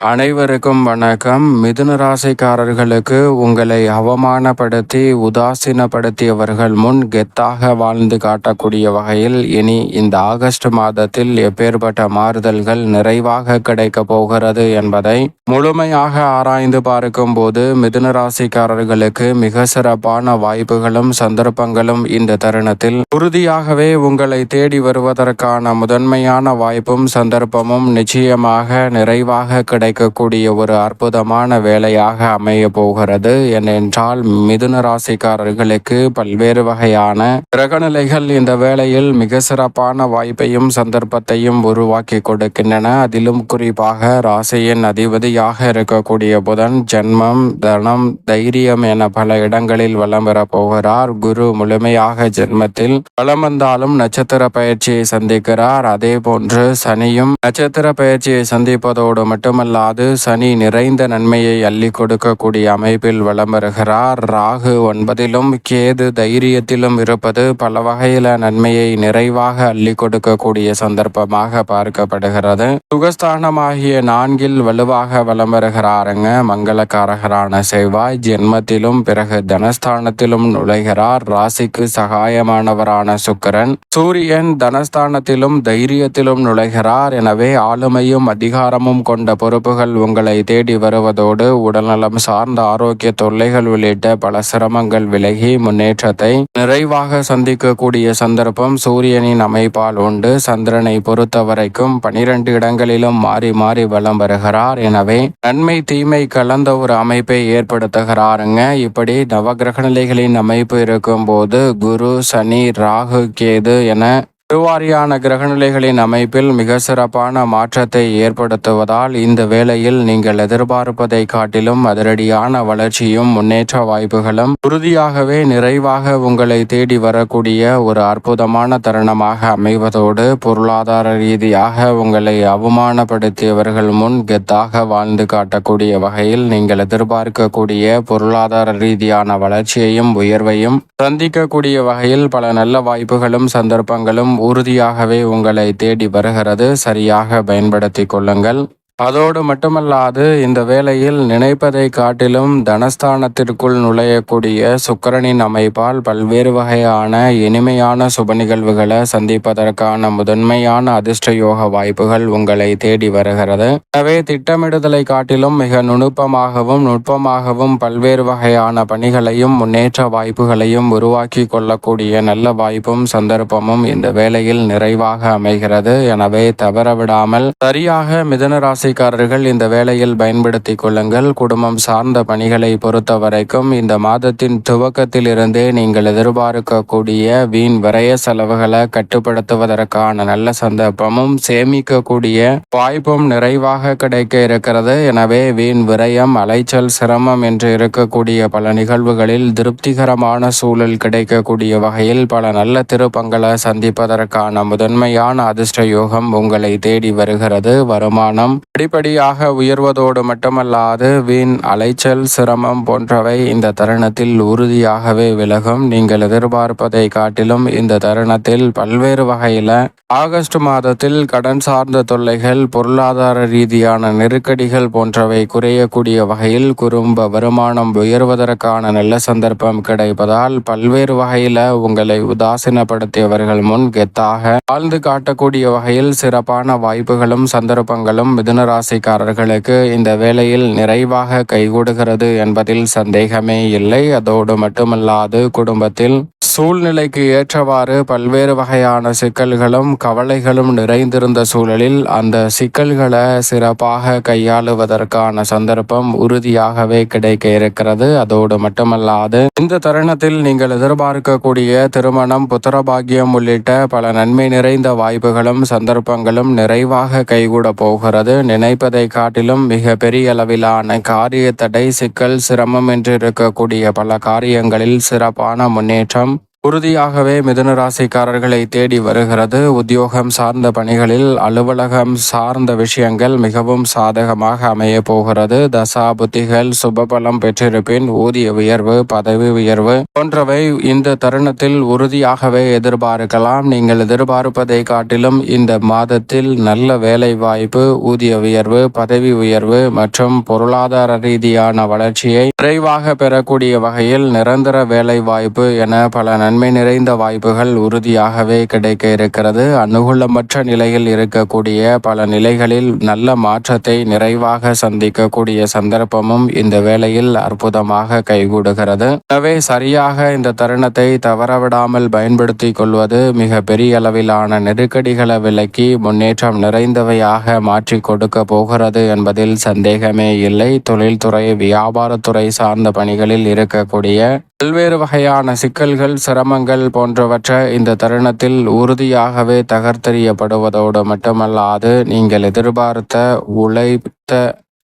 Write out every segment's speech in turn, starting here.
அனைவருக்கும் வணக்கம். மிதுன ராசிக்காரர்களுக்கு உங்களை அவமானப்படுத்தி உதாசீனப்படுத்தியவர்கள் முன் கெத்தாக வாழ்ந்து காட்டக்கூடிய வகையில் இனி இந்த ஆகஸ்ட் மாதத்தில் எப்பேற்பட்ட மாறுதல்கள் நிறைவாக கிடைக்க போகிறது என்பதை முழுமையாக ஆராய்ந்து பார்க்கும் போது மிதுன ராசிக்காரர்களுக்கு மிக சிறப்பான வாய்ப்புகளும் சந்தர்ப்பங்களும் இந்த தருணத்தில் உறுதியாகவே உங்களை தேடி வருவதற்கான முதன்மையான வாய்ப்பும் சந்தர்ப்பமும் நிச்சயமாக நிறைவாக கிடை கிடைக்கக்கூடிய ஒரு அற்புதமான வேலையாக அமைய போகிறது. ஏனென்றால் மிதுன ராசிக்காரர்களுக்கு பல்வேறு வகையான கிரகநிலைகள் இந்த வேளையில் மிக சிறப்பான வாய்ப்பையும் சந்தர்ப்பத்தையும் உருவாக்கி கொடுக்கின்றன. அதிலும் குறிப்பாக ராசியின் அதிபதியாக இருக்கக்கூடிய புதன் ஜென்மம் தனம் தைரியம் என பல இடங்களில் வளம் பெற போகிறார். குரு முழுமையாக ஜென்மத்தில் வளம் வந்தாலும் நட்சத்திர பயிற்சியை சந்திக்கிறார். அதே போன்று சனியும் நட்சத்திர பயிற்சியை சந்திப்பதோடு மட்டுமல்ல அல்லாது சனி நிறைந்த நன்மையை அள்ளி கொடுக்கக்கூடிய அமைப்பில் வளம் வருகிறார் ராகு ஒன்பதிலும் கேது தைரியத்திலும் இருப்பது பல வகையில நன்மையை நிறைவாக அள்ளி கொடுக்கக்கூடிய சந்தர்ப்பமாக பார்க்கப்படுகிறது. சுகஸ்தானமாகிய நான்கில் வலுவாக வளம் வருகிறாருங்க மங்களக்காரகரான செவ்வாய் ஜென்மத்திலும் பிறகு தனஸ்தானத்திலும் நுழைகிறார். ராசிக்கு சகாயமானவரான சுக்கரன் சூரியன் தனஸ்தானத்திலும் தைரியத்திலும் நுழைகிறார். எனவே ஆளுமையும் அதிகாரமும் கொண்ட பொறுப்பு இழப்புகள் உங்களை தேடி வருவதோடு உடல்நலம் சார்ந்த ஆரோக்கிய தொல்லைகள் உள்ளிட்ட பல சிரமங்கள் விலகி முன்னேற்றத்தை நிறைவாக சந்திக்கக்கூடிய சந்தர்ப்பம் சூரியனின் அமைப்பால் உண்டு. சந்திரனை பொறுத்த வரைக்கும் பனிரெண்டு இடங்களிலும் மாறி மாறி வலம் வருகிறார். எனவே நன்மை தீமை கலந்த ஒரு அமைப்பை ஏற்படுத்துகிறாருங்க. இப்படி நவகிரக நிலைகளின் அமைப்பு இருக்கும் போது குரு சனி ராகு கேது என திருவாரியான கிரகநிலைகளின் அமைப்பில் மிக சிறப்பான மாற்றத்தை ஏற்படுத்துவதால் இந்த வேளையில் நீங்கள் எதிர்பார்ப்பதை காட்டிலும் அதிரடியான வளர்ச்சியும் முன்னேற்ற வாய்ப்புகளும் உறுதியாகவே நிறைவாக உங்களை தேடி வரக்கூடிய ஒரு அற்புதமான தருணமாக அமைவதோடு பொருளாதார ரீதியாக உங்களை அவமானப்படுத்தியவர்கள் முன் கெத்தாக வாழ்ந்து காட்டக்கூடிய வகையில் நீங்கள் எதிர்பார்க்கக்கூடிய பொருளாதார ரீதியான வளர்ச்சியையும் உயர்வையும் சந்திக்கக்கூடிய வகையில் பல நல்ல வாய்ப்புகளும் சந்தர்ப்பங்களும் உறுதியாகவே உங்களை தேடி வருகிறது. சரியாக பயன்படுத்தி கொள்ளுங்கள். அதோடு மட்டுமல்லாது இந்த வேளையில் நினைப்பதை காட்டிலும் தனஸ்தானத்திற்குள் நுழையக்கூடிய சுக்கரனின் அமைப்பால் பல்வேறு வகையான இனிமையான சுப நிகழ்வுகளை சந்திப்பதற்கான முதன்மையான அதிர்ஷ்ட யோக வாய்ப்புகள் உங்களை தேடி வருகிறது. எனவே திட்டமிடுதலை காட்டிலும் மிக நுணுப்பமாகவும் நுட்பமாகவும் பல்வேறு வகையான பணிகளையும் முன்னேற்ற வாய்ப்புகளையும் உருவாக்கி கொள்ளக்கூடிய நல்ல வாய்ப்பும் சந்தர்ப்பமும் இந்த வேளையில் நிறைவாக அமைகிறது. எனவே தவறவிடாமல் சரியாக மிதனராசி ராசிக்காரர்கள் இந்த வேளையில் பயன்படுத்தி கொள்ளுங்கள். குடும்பம் சார்ந்த பணிகளை பொறுத்த வரைக்கும் இந்த மாதத்தின் துவக்கத்திலிருந்தே நீங்கள் எதிர்பார்க்கக்கூடிய வீண் விரய செலவுகளை கட்டுப்படுத்துவதற்கான நல்ல சந்தர்ப்பமும் சேமிக்கக்கூடிய வாய்ப்பும் நிறைவாக கிடைக்க இருக்கிறது. எனவே வீண் விரயம் அலைச்சல் சிரமம் என்று இருக்கக்கூடிய பல நிகழ்வுகளில் திருப்திகரமான சூழல் கிடைக்கக்கூடிய வகையில் பல நல்ல திருப்பங்களை சந்திப்பதற்கான முதன்மையான அதிர்ஷ்ட யோகம் உங்களை தேடி வருகிறது. வருமானம் படிப்படியாக உயர்வதோடு மட்டுமல்லாது வீண் அலைச்சல் சிரமம் போன்றவை இந்த தருணத்தில் உறுதியாகவே விலகும். நீங்கள் எதிர்பார்ப்பதை காட்டிலும் இந்த தருணத்தில் பல்வேறு வகையில் ஆகஸ்ட் மாதத்தில் கடன் சார்ந்த தொல்லைகள் பொருளாதார ரீதியான நெருக்கடிகள் போன்றவை குறையக்கூடிய வகையில் குறும்ப வருமானம் உயர்வதற்கான நல்ல சந்தர்ப்பம் கிடைப்பதால் பல்வேறு வகையில் உங்களை உதாசீனப்படுத்தியவர்கள் முன் கெத்தாக வாழ்ந்து காட்டக்கூடிய வகையில் சிறப்பான வாய்ப்புகளும் சந்தர்ப்பங்களும் மிதுன ராசிக்காரர்களுக்கு இந்த வேளையில் நிறைவாக கைகூடுகிறது என்பதில் சந்தேகமே இல்லை. அதோடு மட்டுமல்லாது குடும்பத்தில் சூழ்நிலைக்கு ஏற்றவாறு பல்வேறு வகையான சிக்கல்களும் கவலைகளும் நிறைந்திருந்த சூழலில் அந்த சிக்கல்களை சிறப்பாக கையாளுவதற்கான சந்தர்ப்பம் உறுதியாகவே கிடைக்க இருக்கிறது. அதோடு மட்டுமல்லாது இந்த தருணத்தில் நீங்கள் எதிர்பார்க்கக்கூடிய திருமணம் புத்திரபாகியம் உள்ளிட்ட பல நன்மை நிறைந்த வாய்ப்புகளும் சந்தர்ப்பங்களும் நிறைவாக கைகூட போகிறது. நினைப்பதை காட்டிலும் மிக பெரிய அளவிலான காரிய தடை சிக்கல் சிரமம் என்று இருக்கக்கூடிய பல காரியங்களில் சிறப்பான முன்னேற்றம் உறுதியாகவே மிதுன ராசிக்காரர்களை தேடி வருகிறது. உத்தியோகம் சார்ந்த பணிகளில் அலுவலகம் சார்ந்த விஷயங்கள் மிகவும் சாதகமாக அமைய போகிறது. தசா புத்திகள் சுபபலம் பெற்றிருப்பின் ஊதிய உயர்வு பதவி உயர்வு போன்றவை இந்த தருணத்தில் உறுதியாகவே எதிர்பார்க்கலாம். நீங்கள் எதிர்பார்ப்பதை காட்டிலும் இந்த மாதத்தில் நல்ல வேலை வாய்ப்பு ஊதிய உயர்வு பதவி உயர்வு மற்றும் பொருளாதார ரீதியான வளர்ச்சியை விரைவாக பெறக்கூடிய வகையில் நிரந்தர வேலை வாய்ப்பு என பல நன்மை நிறைந்த வாய்ப்புகள் உறுதியாகவே கிடைக்க இருக்கிறது. அனுகூலமற்ற நிலையில் இருக்கக்கூடிய பல நிலைகளில் நல்ல மாற்றத்தை நிறைவாக சந்திக்கக்கூடிய சந்தர்ப்பமும் இந்த வேளையில் அற்புதமாக கைகூடுகிறது. எனவே சரியாக இந்த தருணத்தை தவறவிடாமல் பயன்படுத்தி கொள்வது மிக பெரிய அளவிலான நெருக்கடிகளை விலக்கி முன்னேற்றம் நிறைந்தவையாக மாற்றி கொடுக்க போகிறது என்பதில் சந்தேகமே இல்லை. தொழில்துறை வியாபாரத்துறை சார்ந்த பணிகளில் இருக்கக்கூடிய பல்வேறு வகையான சிக்கல்கள் சிரமங்கள் போன்றவற்றை இந்த தருணத்தில் உறுதியாகவே தகர்த்தெறியப்படுவதோடு மட்டுமல்லாது நீங்கள் எதிர்பார்த்த உழைத்த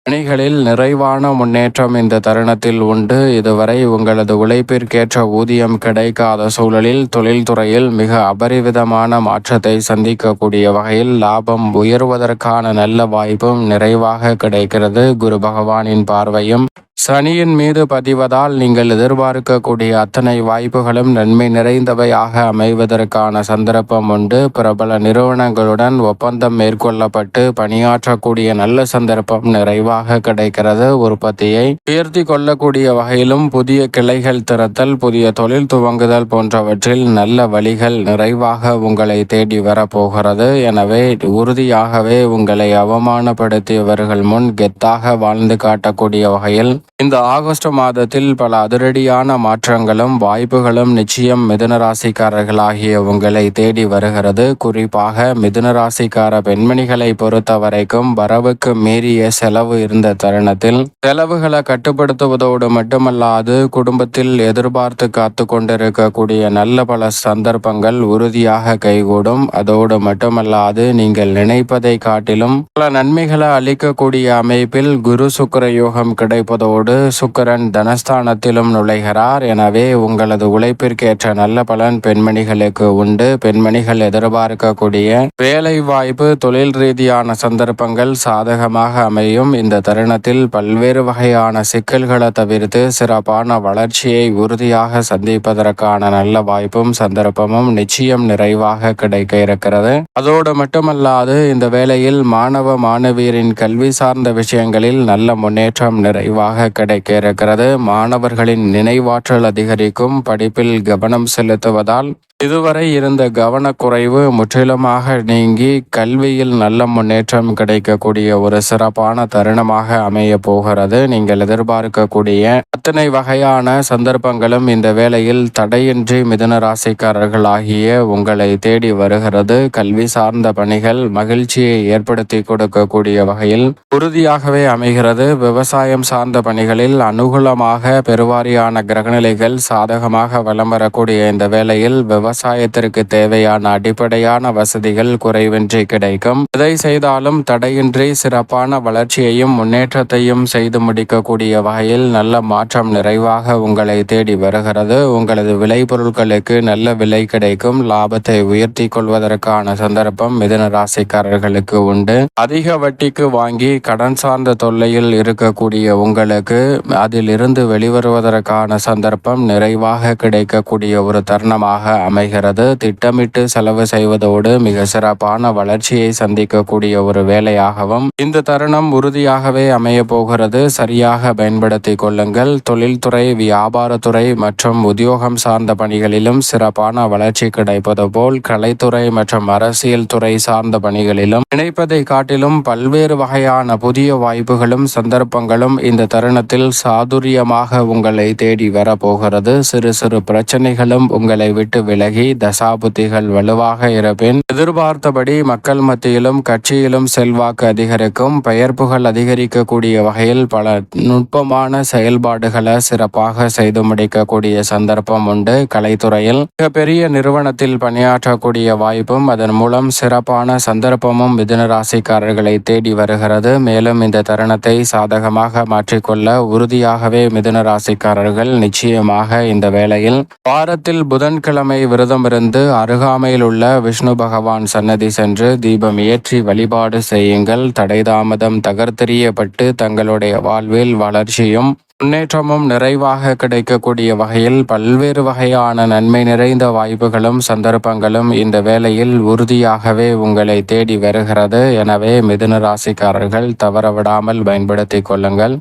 பணிகளில் நிறைவான முன்னேற்றம் இந்த தருணத்தில் உண்டு. இதுவரை உங்களது உழைப்பிற்கேற்ற ஊதியம் கிடைக்காத சூழலில் தொழில்துறையில் மிக அபரிவிதமான மாற்றத்தை சந்திக்கக்கூடிய வகையில் லாபம் உயர்வதற்கான நல்ல வாய்ப்பும் நிறைவாக கிடைக்கிறது. குரு பகவானின் பார்வையும் சனியின் மீது பதிவதால் நீங்கள் எதிர்பார்க்கக்கூடிய அத்தனை வாய்ப்புகளும் நன்மை நிறைந்தவையாக அமைவதற்கான சந்தர்ப்பம் உண்டு. பிரபல நிறுவனங்களுடன் ஒப்பந்தம் மேற்கொள்ளப்பட்டு பணியாற்றக்கூடிய நல்ல சந்தர்ப்பம் நிறைவாக கிடைக்கிறது. உற்பத்தியை உயர்த்தி கொள்ளக்கூடிய வகையிலும் புதிய கிளைகள் திறத்தல் புதிய தொழில் துவங்குதல் போன்றவற்றில் நல்ல வழிகள் நிறைவாக உங்களை தேடி வரப்போகிறது. எனவே உறுதியாகவே உங்களை அவமானப்படுத்தியவர்கள் முன் கெத்தாக வாழ்ந்து காட்டக்கூடிய வகையில் இந்த ஆகஸ்ட் மாதத்தில் பல அதிரடியான மாற்றங்களும் வாய்ப்புகளும் நிச்சயம் மிதுன ராசிக்காரர்களாகிய உங்களை தேடி வருகிறது. குறிப்பாக மிதுன ராசிக்கார பெண்மணிகளை பொறுத்த வரைக்கும் வரவுக்கு மீறிய செலவு இருந்த தருணத்தில் செலவுகளை கட்டுப்படுத்துவதோடு மட்டுமல்லாது குடும்பத்தில் எதிர்பார்த்து காத்து கொண்டிருக்கக்கூடிய நல்ல பல சந்தர்ப்பங்கள் உறுதியாக கைகூடும். அதோடு மட்டுமல்லாது நீங்கள் நினைப்பதை காட்டிலும் பல நன்மைகளை அளிக்கக்கூடிய அமைப்பில் குரு சுக்கர யோகம் கிடைப்பதோடு அதோடு சுக்கரன் தனஸ்தானத்திலும் நுழைகிறார். எனவே உங்களது உழைப்பிற்கேற்ற நல்ல பலன் பெண்மணிகளுக்கு உண்டு. பெண்மணிகள் எதிர்பார்க்கக்கூடிய வேலை வாய்ப்பு தொழில் ரீதியான சந்தர்ப்பங்கள் சாதகமாக அமையும். இந்த தருணத்தில் பல்வேறு வகையான சிக்கல்களை தவிர்த்து சிறப்பான வளர்ச்சியை உறுதியாக சந்திப்பதற்கான நல்ல வாய்ப்பும் சந்தர்ப்பமும் நிச்சயம் நிறைவாக கிடைக்க இருக்கிறது. அதோடு மட்டுமல்லாது இந்த வேளையில் மாணவ மாணவியரின் கல்வி சார்ந்த விஷயங்களில் நல்ல முன்னேற்றம் நிறைவாக கிடைக்க இருக்கிறது. மாணவர்களின் நினைவாற்றல் அதிகரிக்கும். படிப்பில் கவனம் செலுத்துவதால் இதுவரை இருந்த கவனக்குறைவு முற்றிலுமாக நீங்கி கல்வியில் நல்ல முன்னேற்றம் கிடைக்கக்கூடிய ஒரு சிறப்பான தருணமாக அமைய போகிறது. நீங்கள் எதிர்பார்க்கக்கூடிய அத்தனை வகையான சந்தர்ப்பங்களும் இந்த வேளையில் தடையின்றி மிதுன ராசிக்காரர்கள் ஆகிய உங்களை தேடி வருகிறது. கல்வி சார்ந்த பணிகள் மகிழ்ச்சியை ஏற்படுத்தி கொடுக்கக்கூடிய வகையில் உறுதியாகவே அமைகிறது. விவசாயம் சார்ந்த பணிகளில் அனுகூலமாக பெருவாரியான கிரகநிலைகள் சாதகமாக வலம் வரக்கூடிய இந்த வேளையில் விவசாயத்திற்கு தேவையான அடிப்படையான வசதிகள் குறைவின்றி கிடைக்கும். எதை செய்தாலும் தடையின்றி சிறப்பான வளர்ச்சியையும் முன்னேற்றத்தையும் செய்து முடிக்கக்கூடிய வகையில் நல்ல மாற்றம் நிறைவாக உங்களை தேடி வருகிறது. உங்களது விளைபொருட்களுக்கு நல்ல விலை கிடைக்கும். லாபத்தை உயர்த்தி கொள்வதற்கான சந்தர்ப்பம் மிதன ராசிக்காரர்களுக்கு உண்டு. அதிக வட்டிக்கு வாங்கி கடன் சார்ந்த தொல்லையில் இருக்கக்கூடிய உங்களுக்கு அதில் இருந்து வெளிவருவதற்கான சந்தர்ப்பம் நிறைவாக கிடைக்கக்கூடிய ஒரு தருணமாக அமை அமைகிறது. திட்டமிட்டு செலவு செய்வதோடு மிக சிறப்பான வளர்ச்சியை சந்திக்கக்கூடிய ஒரு வேலையாகவும் இந்த தருணம் உறுதியாகவே அமைய போகிறது. சரியாக பயன்படுத்திக் கொள்ளுங்கள். தொழில்துறை வியாபாரத்துறை மற்றும் உத்தியோகம் சார்ந்த பணிகளிலும் சிறப்பான வளர்ச்சி கிடைப்பது போல் கலைத்துறை மற்றும் அரசியல் துறை சார்ந்த பணிகளிலும் நினைப்பதை காட்டிலும் பல்வேறு வகையான புதிய வாய்ப்புகளும் சந்தர்ப்பங்களும் இந்த தருணத்தில் சாதுரியமாக உங்களை தேடி வரப்போகிறது சிறு சிறு பிரச்சனைகளும் உங்களை விட்டு விலை விலகி தசாபுத்திகள் வலுவாக இருப்பின் எதிர்பார்த்தபடி மக்கள் மத்தியிலும் கட்சியிலும் செல்வாக்கு அதிகரிக்கும் பெயர்ப்புகள் அதிகரிக்கக்கூடிய வகையில் பல நுட்பமான செயல்பாடுகளை சிறப்பாக செய்து முடிக்கக்கூடிய சந்தர்ப்பம் உண்டு. கலைத்துறையில் மிகப்பெரிய நிறுவனத்தில் பணியாற்றக்கூடிய வாய்ப்பும் அதன் மூலம் சிறப்பான சந்தர்ப்பமும் மிதுன ராசிக்காரர்களை தேடி வருகிறது. மேலும் இந்த தருணத்தை சாதகமாக மாற்றிக்கொள்ள உறுதியாகவே மிதுன ராசிக்காரர்கள் நிச்சயமாக இந்த வேளையில் வாரத்தில் புதன்கிழமை விரதம் இருந்து அருகாமையில் உள்ள விஷ்ணு பகவான் சன்னதி சென்று தீபம் ஏற்றி வழிபாடு செய்யுங்கள். தடைதாமதம் தகர்த்தெறியப்பட்டு தங்களுடைய வாழ்வில் வளர்ச்சியும் முன்னேற்றமும் நிறைவாக கிடைக்கக்கூடிய வகையில் பல்வேறு வகையான நன்மை நிறைந்த வாய்ப்புகளும் சந்தர்ப்பங்களும் இந்த வேளையில் உறுதியாகவே உங்களை தேடி வருகிறது. எனவே மிதுன ராசிக்காரர்கள் தவறவிடாமல் பயன்படுத்திக் கொள்ளுங்கள்.